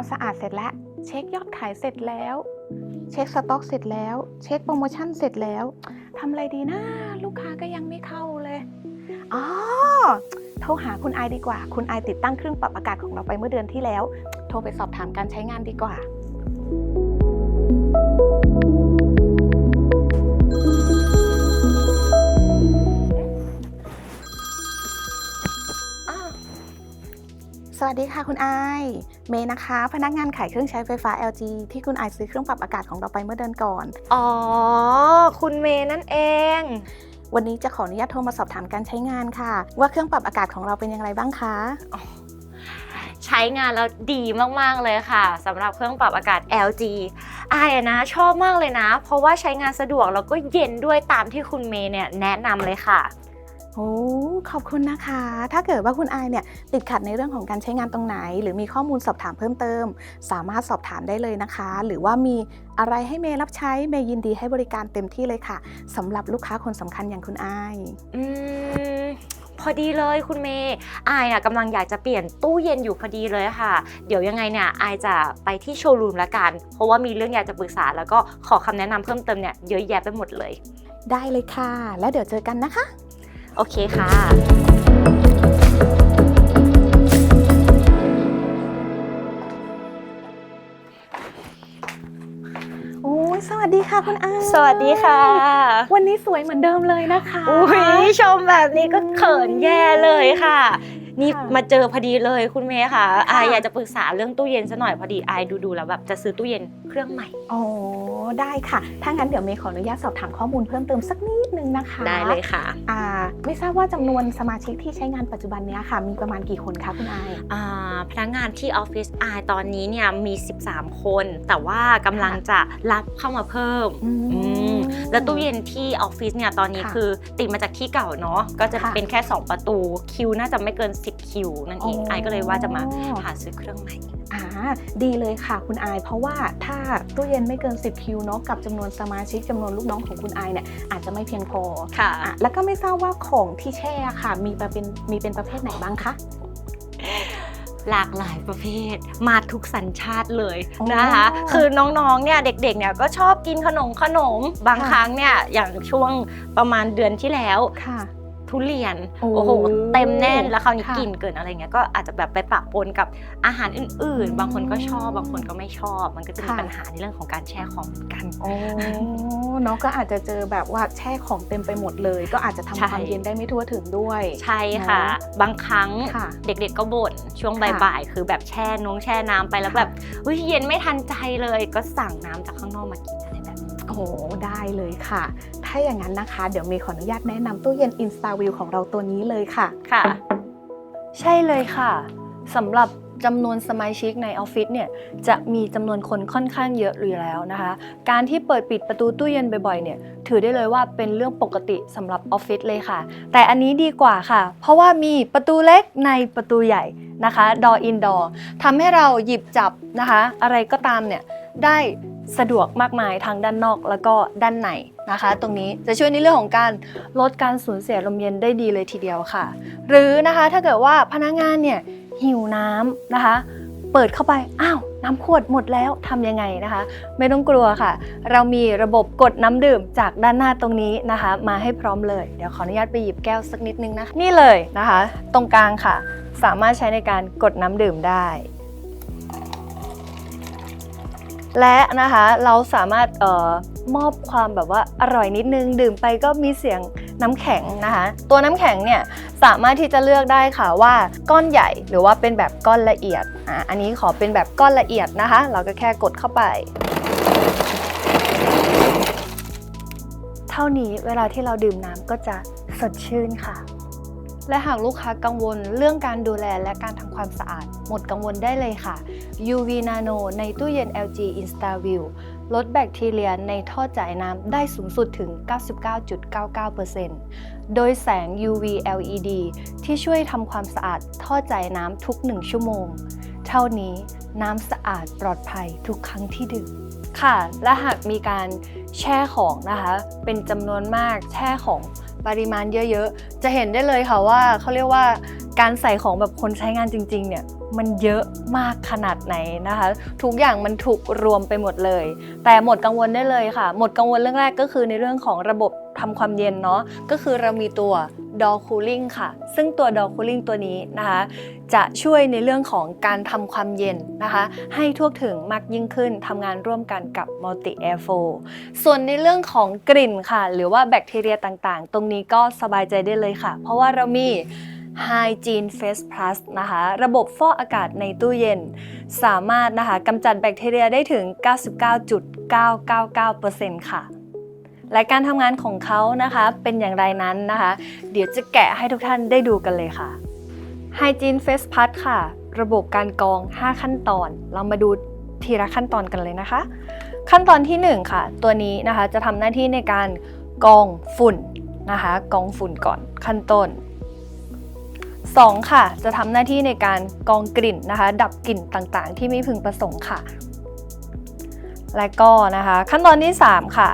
ความสะอาดเสร็จแล้ว เช็คยอดขายเสร็จแล้ว เช็คสต็อกเสร็จแล้ว เช็คโปรโมชั่นเสร็จแล้วทำอะไรดีนะ ลูกค้าก็ยังไม่เข้าเลยอ๋อโทรหาคุณไอดีกว่า คุณไอติดตั้งเครื่องปรับอากาศของเราไปเมื่อเดือนที่แล้ว โทรไปสอบถามการใช้งานดีกว่า สวัสดีค่ะคุณไอายเมย์นะคะ พนักงานขายเครื่องใช้ไฟฟ้า LG ที่คุณไอายซื้อเครื่องปรับอากาศของเราไปเมื่อเดือนก่อน อ๋อ คุณเมย์นั่นเอง วันนี้จะขออนุญาตโทรมาสอบถามการใช้งานค่ะ ว่าเครื่องปรับอากาศของเราเป็นอย่างไรบ้างคะใช้งานแล้วดีมาก ๆ เลยค่ะสำหรับเครื่องปรับอากาศ LG อายอะนะ ชอบมากเลยนะ เพราะว่าใช้งานสะดวกแล้วก็เย็นด้วยตามที่คุณเมย์เนี่ยแนะนำเลยค่ะ โอ้ขอบคุณนะคะ ถ้าเกิดว่าคุณไอายเนี่ยติดขัดในเรื่องของการใช้งานตรงไหน หรือมีข้อมูลสอบถามเพิ่มเติม สามารถสอบถามได้เลยนะคะ หรือว่ามีอะไรให้เมย์รับใช้เมย์ยินดีให้บริการเต็มที่เลยค่ะสำหรับลูกค้าคนสำคัญอย่างคุณไอายอืมพอดีเลยคุณเมย์อายอะกำลังอยากจะเปลี่ยนตู้เย็นอยู่พอดีเลยค่ะ เดี๋ยวยังไงเนี่ยอายจะไปที่โชว์รูมละกัน เพราะว่ามีเรื่องอยากจะปรึกษา แล้วก็ขอคำแนะนำเพิ่มเติมเนี่ยเยอะแยะไปหมดเลย ได้เลยค่ะ แล้วเดี๋ยวเจอกันนะคะ โอเคค่ะโอ้ยสวัสดีค่ะคุณไอายสวัสดีค่ะ วันนี้สวยเหมือนเดิมเลยนะคะอุ้ยชมแบบนี้ก็เขินแย่เลยค่ะ นี่ค่ะมาเจอพอดีเลยคุณเมย์ค่ะค่ะอายอยากจะปรึกษาเรื่องตู้เย็นซะหน่อยพอดีอายดูดูๆแล้วแบบจะซื้อตู้เย็นเครื่องใหม่อ๋อได้ค่ะ ถ้างั้นเดี๋ยวเมย์ขออนุญาตสอบถามข้อมูลเพิ่มเติมสักนิด นึงนะคะได้เลยค่ะอ่าไม่ทราบว่าจำนวนสมาชิกที่ใช้งานปัจจุบันเนี้ยค่ะ มีประมาณกี่คนคะคุณไอายอ่าพนักงานที่ออฟฟิศอายตอนนี้เนี่ยมี 13 คน แต่ว่ากำลังจะรับเข้ามาเพิ่มอืมอืมแล้วตู้เย็นที่ออฟฟิศเนี่ยตอนนี้ค่ะคือติดมาจากที่เก่าเนาะก็จะค่ะเป็นแค่ 2 ประตูคิวน่าจะไม่เกิน 10 คิวนั่นเองอ๋อไอายก็เลยว่าจะมาหาซื้อเครื่องใหม่อ่า ดีเลยค่ะคุณอาย เพราะว่าถ้าตู้เย็นไม่เกิน 10 คิวเนาะกับจำนวนสมาชิกจำนวนลูกน้องของคุณอายเนี่ยอาจจะไม่เพียงพอค่ะอะแล้วก็ไม่ทราบว่าของที่แช่ค่ะ มีเป็นมีเป็นประเภทไหนบ้างคะหลากหลายประเภทมาทุกสัญชาติเลยอ๋อนะคะ คือน้องๆ เนี่ยเด็กๆ เนี่ยก็ชอบกินขนมขนม บางค่ะครั้งเนี่ยอย่างช่วงประมาณเดือนที่แล้วค่ะ ทุเรียนโอ้โอ้โห เต็มแน่นแล้วคราวนี้ค่ะกลิ่นเกินอะไรเงี้ยก็อาจจะแบบไปปะปนกับอาหารอื่นอืมๆบางคนก็ชอบบางคนก็ไม่ชอบ มันก็จะมีค่ะปัญหาในเรื่องของการแช่ของเหมือนกันโอ้เนาะก็อาจจะเจอแบบว่าแช่ของเต็มไปหมดเลย ก็อาจจะทำใช่ความเย็นได้ไม่ทั่วถึงด้วย ใช่ค่ะเนอะบางครั้งค่ะเด็กๆก็บ่นช่วงค่ะบ่ายๆคือแบบแช่นงแช่น้ำไปแล้วแบบเฮ้ยเย็นไม่ทันใจเลยก็สั่งน้ำจากข้างนอกมากินอะไรแบบนี้โอ้โหได้เลยค่ะ ถ้าอย่างนั้นนะคะ เดี๋ยวมีขออนุญาตแนะนำตู้เย็น InstaView ของเราตัวนี้เลยค่ะ ค่ะ ใช่เลยค่ะสำหรับจำนวนสมาชิกในออฟฟิศเนี่ยจะมีจำนวนคนค่อนข้างเยอะอยู่แล้วนะคะ การที่เปิดปิดประตูตู้เย็นบ่อยๆเนี่ยถือได้เลยว่าเป็นเรื่องปกติสำหรับออฟฟิศเลยค่ะ แต่อันนี้ดีกว่าค่ะ เพราะว่ามีประตูเล็กในประตูใหญ่นะคะ door in door ทำให้เราหยิบจับนะคะ อะไรก็ตามเนี่ยได้ สะดวกมากมายทั้งด้านนอกแล้วก็ด้านในนะคะ ตรงนี้จะช่วยในเรื่องของการลดการสูญเสียลมเย็นได้ดีเลยทีเดียวค่ะ หรือนะคะถ้าเกิดว่าพนักงานเนี่ยหิวน้ำนะคะ เปิดเข้าไปอ้าวน้ำขวดหมดแล้วทำยังไงนะคะ ไม่ต้องกลัวค่ะ เรามีระบบกดน้ำดื่มจากด้านหน้าตรงนี้นะคะ มาให้พร้อมเลย เดี๋ยวขออนุญาตไปหยิบแก้วสักนิดนึงนะ นี่เลยนะคะ ตรงกลางค่ะ สามารถใช้ในการกดน้ำดื่มได้ และนะคะเราสามารถออมอบความแบบว่าอร่อยนิดนึง ดื่มไปก็มีเสียงน้ำแข็งนะคะ ตัวน้ำแข็งเนี่ยสามารถที่จะเลือกได้ค่ะว่าก้อนใหญ่หรือว่าเป็นแบบก้อนละเอียดอะอันนี้ขอเป็นแบบก้อนละเอียดนะคะ เราก็แค่กดเข้าไปเท่านี้เวลาที่เราดื่มน้ำก็จะสดชื่นค่ะ และหากลูกค้ากังวลเรื่องการดูแลและการทำความสะอาด หมดกังวลได้เลยค่ะ UV Nano ในตู้เย็น LG InstaView ลดแบคทีเรียในท่อจ่ายน้ำได้สูงสุดถึง 99.99%โดยแสง UV LED ที่ช่วยทำความสะอาดท่อจ่ายน้ำทุก 1 ชั่วโมง เท่านี้น้ำสะอาดปลอดภัยทุกครั้งที่ดื่มค่ะ และหากมีการแช่ของนะคะ เป็นจำนวนมากแช่ของ ปริมาณเยอะๆ จะเห็นได้เลยค่ะว่าเขาเรียกว่าการใส่ของแบบคนใช้งานจริง ๆ เนี่ยมันเยอะมากขนาดไหนนะคะ ทุกอย่างมันถูกรวมไปหมดเลย แต่หมดกังวลได้เลยค่ะ หมดกังวลเรื่องแรกก็คือในเรื่องของระบบ ทำความเย็นเนาะก็คือเรามีตัว door cooling ค่ะ ซึ่งตัว door cooling ตัวนี้นะคะ จะช่วยในเรื่องของการทำความเย็นนะคะ ให้ทั่วถึงมากยิ่งขึ้นทำงานร่วมกันกับ multi air flow ส่วนในเรื่องของกลิ่นค่ะ หรือว่าแบคทีเรียต่างๆ ตรงนี้ก็สบายใจได้เลยค่ะ เพราะว่าเรามี Hygiene Face Plus นะคะ ระบบฟอกอากาศในตู้เย็น สามารถนะคะกำจัดแบคทีเรียได้ถึง 99.999%ค่ะ และการทำงานของเขานะคะเป็นอย่างไรนั้นนะคะ เดี๋ยวจะแกะให้ทุกท่านได้ดูกันเลยค่ะ Hygiene Face Plus ค่ะ ระบบการกรอง 5 ขั้นตอน เรามาดูทีละขั้นตอนกันเลยนะคะ ขั้นตอนที่ 1 ค่ะ ตัวนี้นะคะจะทำหน้าที่ในการกรองฝุ่นนะคะกรองฝุ่นก่อนขั้นต้น 2 ค่ะ จะทำหน้าที่ในการกรองกลิ่นนะคะ ดับกลิ่นต่างๆ ที่ไม่พึงประสงค์ค่ะ และก็นะคะ ขั้นตอนที่ 3 ค่ะ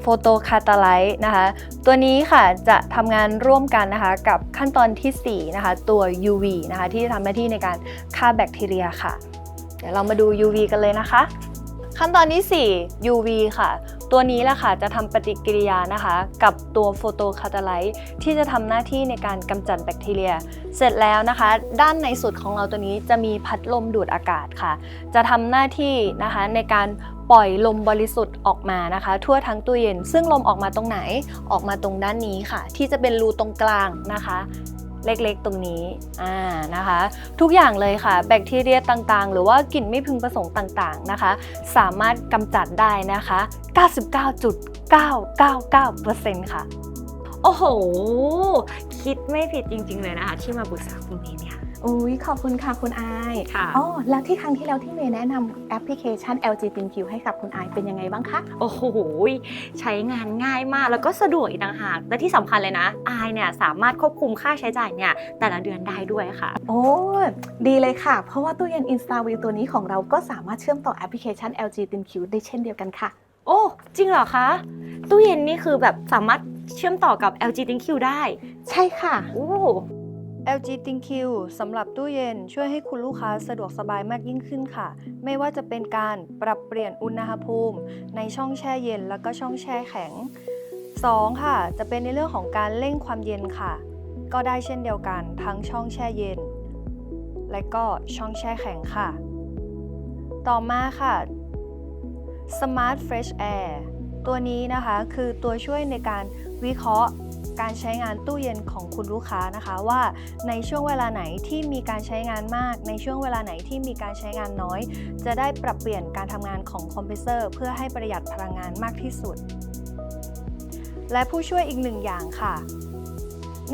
โฟโตคาตาไลท์นะคะ ตัวนี้ค่ะจะทำงานร่วมกันนะคะกับขั้นตอนทีสี่4นะคะตัว UV นะคะที่จะทำหน้าที่ในการฆ่าแบคทีเรียค่ะ เดี๋ยวเรามาดู UV กันเลยนะคะ ขั้นตอนที่ 4 UV ค่ะตัวนี้แหละค่ะจะทำปฏิกิริยานะคะ กับตัวโฟโตคาตาไลท์ที่จะทำหน้าที่ในการกำจัดแบคทีเรีย เสร็จแล้วนะคะ ด้านในสุดของเราตัวนี้จะมีพัดลมดูดอากาศค่ะ จะทำหน้าที่นะคะในการ ปล่อยลมบริสุทธิ์ออกมานะคะ ทั่วทั้งตู้เย็น ซึ่งลมออกมาตรงไหนออกมาตรงด้านนี้ค่ะ ที่จะเป็นรูตรงกลางนะคะเล็กๆ ตรงนี้อ่านะคะ ทุกอย่างเลยค่ะ แบคทีเรียต่างๆ หรือว่ากลิ่นไม่พึงประสงค์ต่างๆนะคะ สามารถกำจัดได้นะคะ 99.999%ค่ะ โอ้โห คิดไม่ผิดจริงๆเลยนะคะ ที่มาปรึกษาคุณเมย์เนี่ย อุ้ยขอบคุณค่ะคุณอายค่ะอ๋อแล้วที่ครั้งที่แล้วที่เมย์แนะนำแอปพลิเคชัน LG ThinQ ให้กับคุณอายเป็นยังไงบ้างคะ โอ้โห ใช้งานง่ายมากแล้วก็สะดวกอีกต่างหากและที่สำคัญเลยนะอายเนี่ยสามารถควบคุมค่าใช้จ่ายเนี่ยแต่ละเดือนได้ด้วยค่ะ โอ้ดีเลยค่ะ เพราะว่าตู้เย็น InstaView ตัวนี้ของเราก็สามารถเชื่อมต่อแอปพลิเคชัน LG ThinQ ได้เช่นเดียวกันค่ะ โอ้ จริงเหรอคะ ตู้เย็นนี่คือแบบสามารถเชื่อมต่อกับ LG ThinQ ได้ ใช่ค่ะ โอ้ LG ThinQ สำหรับตู้เย็นช่วยให้คุณลูกค้าสะดวกสบายมากยิ่งขึ้นค่ะ ไม่ว่าจะเป็นการปรับเปลี่ยนอุณหภูมิ ในช่องแช่เย็นแล้วก็ช่องแช่แข็ง 2. ค่ะ จะเป็นในเรื่องของการเร่งความเย็นค่ะ ก็ได้เช่นเดียวกันทั้งช่องแช่เย็น และก็ช่องแช่แข็งค่ะ ต่อมาค่ะ Smart Fresh Air ตัวนี้นะคะคือตัวช่วยในการวิเคราะห์ การใช้งานตู้เย็นของคุณลูกค้านะคะว่าในช่วงเวลาไหนที่มีการใช้งานมาก ในช่วงเวลาไหนที่มีการใช้งานน้อย จะได้ปรับเปลี่ยนการทำงานของคอมเพรสเซอร์ เพื่อให้ประหยัดพลังงานมากที่สุด และผู้ช่วยอีกหนึ่งอย่างค่ะ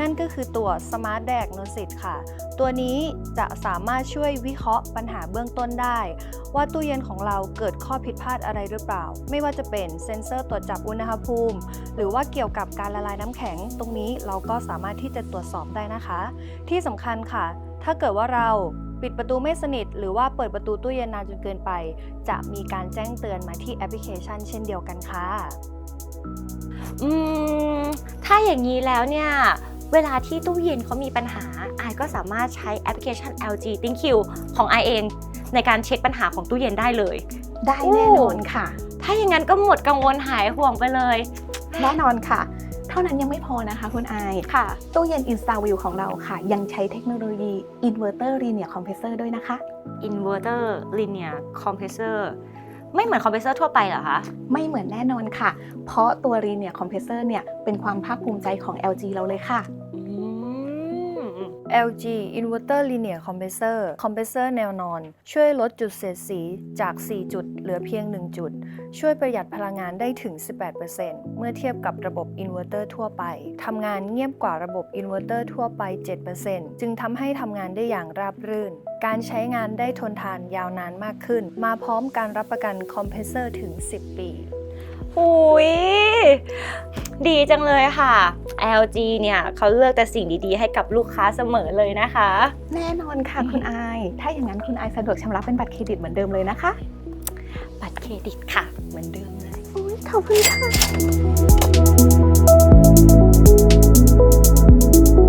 นั่นก็คือตัว Smart Diagnosis ค่ะ ตัวนี้จะสามารถช่วยวิเคราะห์ปัญหาเบื้องต้นได้ ว่าตู้เย็นของเราเกิดข้อผิดพลาดอะไรหรือเปล่า ไม่ว่าจะเป็นเซ็นเซอร์ตรวจจับอุณหภูมิ หรือว่าเกี่ยวกับการละลายน้ำแข็ง ตรงนี้เราก็สามารถที่จะตรวจสอบได้นะคะ ที่สำคัญค่ะ ถ้าเกิดว่าเราปิดประตูไม่สนิท หรือว่าเปิดประตูตู้เย็นนานจนเกินไป จะมีการแจ้งเตือนมาที่แอปพลิเคชัน เช่นเดียวกันค่ะ อืม ถ้าอย่างนี้แล้วเนี่ย เวลาที่ตู้เย็นเขามีปัญหาอายก็สามารถใช้แอปพลิเคชัน LG ThinQ ของอายเอง ในการเช็คปัญหาของตู้เย็นได้เลย ได้แน่นอนค่ะ ถ้าอย่างนั้นก็หมดกังวลหายห่วงไปเลย แน่นอนค่ะ เท่านั้นยังไม่พอนะคะคุณอายค่ะ ตู้เย็น InstaView ของเราค่ะ ยังใช้เทคโนโลยี Inverter Linear Compressor ด้วยนะคะ Inverter Linear Compressor ไม่เหมือนคอมเพรสเซอร์ทั่วไปเหรอคะ ไม่เหมือนแน่นอนค่ะ เพราะตัว Linear Compressor เนี่ยเป็นความภาคภูมิใจของ LG เราเลยค่ะ LG Inverter Linear Compressor คอมเพรสเซอร์แนวนอน ช่วยลดจุดเสียดสีจาก 4 จุด เหลือเพียง 1 จุด ช่วยประหยัดพลังงานได้ถึง 18%เมื่อเทียบกับระบบอินเวอร์เตอร์ทั่วไป ทำงานเงียบกว่าระบบอินเวอร์เตอร์ทั่วไป 7%จึงทำให้ทำงานได้อย่างราบรื่น การใช้งานได้ทนทานยาวนานมากขึ้น มาพร้อมการรับประกันคอมเพรสเซอร์ถึง 10 ปี หุยดีจังเลยค่ะ LG เนี่ยเขาเลือกแต่สิ่งดีๆ ให้กับลูกค้าเสมอเลยนะคะ แน่นอนค่ะคุณอาย ถ้าอย่างนั้นคุณอายสะดวกชำระเป็นบัตรเครดิตเหมือนเดิมเลยนะคะ บัตรเครดิตค่ะ เหมือนเดิมเลยอุ๊ยขอบคุณค่ะ